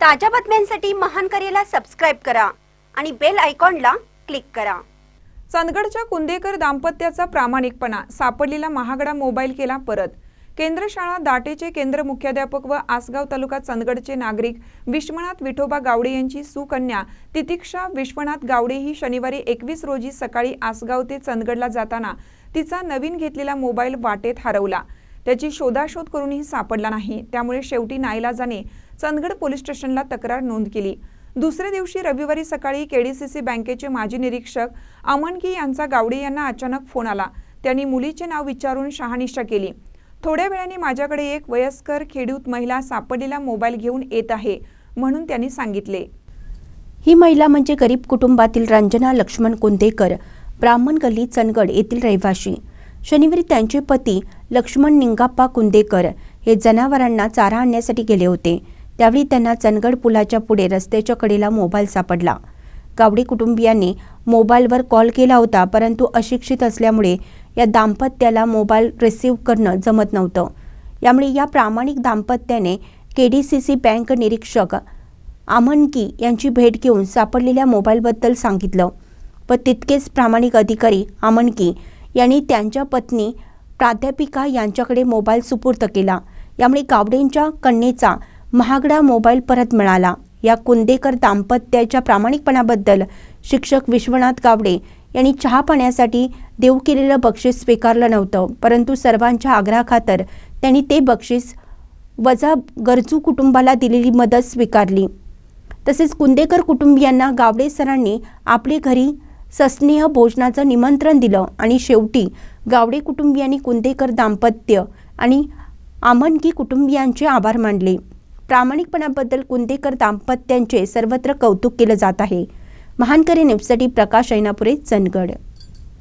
ताज्या बातम्यांसाठी महान करेला सबस्क्राईब करा आणि बेल आयकॉनला क्लिक करा. चंदगडच्या कुंदेकर दाम्पत्याचा प्रामाणिकपणा सापडलेला महागडा मोबाईल केला परत. केंद्र शाळा दाटेचे केंद्र मुख्याध्यापक व आसगाव तालुका चंदगडचे नागरिक विश्वनाथ विठोबा गावडे यांची सुकन्या तितिक्षा विश्वनाथ गावडे ही शनिवारी एकवीस रोजी सकाळी आसगाव ते चंदगडला जाताना तिचा नवीन घेतलेला मोबाईल वाटेत हरवला. त्याची शोधाशोध करूनही सापडला नाही. त्यामुळे शेवटी नाईलाजाने चंदगड पोलीस स्टेशनला तक्रार नोंद केली. दुसऱ्या दिवशी रविवारी सकाळी केडीसीसी बँकेचे माजी निरीक्षक अमनकी यांचा गावडे यांना अचानक फोन आला. त्यांनी मुलीचे नाव विचारून शहानिशा केली. थोड्या वेळाने माझ्याकडे एक वयस्कर खेडूत महिला सापडलेला मोबाईल घेऊन येत आहे म्हणून त्यांनी सांगितले. ही महिला म्हणजे गरीब कुटुंबातील रंजना लक्ष्मण कुंदेकर ब्राह्मण गल्ली चंदगड येथील रहिवाशी. शनिवारी त्यांचे पती लक्ष्मण निंगाप्पा कुंदेकर हे जनावरांना चारा आणण्यासाठी गेले होते. त्यावेळी त्यांना चंदगड पुलाच्या पुढे रस्त्याच्या कडेला मोबाईल सापडला. गावडे कुटुंबियांनी मोबाईलवर कॉल केला होता परंतु अशिक्षित असल्यामुळे या दाम्पत्याला मोबाईल रिसीव्ह करणं जमत नव्हतं. यामुळे या प्रामाणिक दाम्पत्याने K D C C bank निरीक्षक आमनकी यांची भेट घेऊन सापडलेल्या मोबाईलबद्दल सांगितलं. व तितकेच प्रामाणिक अधिकारी आमनकी यांनी त्यांच्या पत्नी प्राध्यापिका यांच्याकडे मोबाईल सुपूर्द केला. यामुळे गावडेंच्या कन्येचा महागडा मोबाईल परत मिळाला. या कुंदेकर दाम्पत्याच्या प्रामाणिकपणाबद्दल शिक्षक विश्वनाथ गावडे यांनी चहा पाण्यासाठी देऊ केलेलं बक्षीस स्वीकारलं नव्हतं परंतु सर्वांच्या आग्रहाखातर त्यांनी ते बक्षीस वजा गरजू कुटुंबाला दिलेली मदत स्वीकारली. तसेच कुंदेकर कुटुंबियांना गावडे सरांनी आपले घरी सस्नेह भोजनाचं निमंत्रण दिलं आणि शेवटी गावडे कुटुंबियांनी कुंदेकर दाम्पत्य आणि आमनकी कुटुंबियांचे आभार मानले. प्रामाणिकपणाबद्दल कुंदेकर दाम्पत्यांचे सर्वत्र कौतुक केलं जात आहे. महानकरी नेपसाठी प्रकाश ऐनापुरे चंदगड.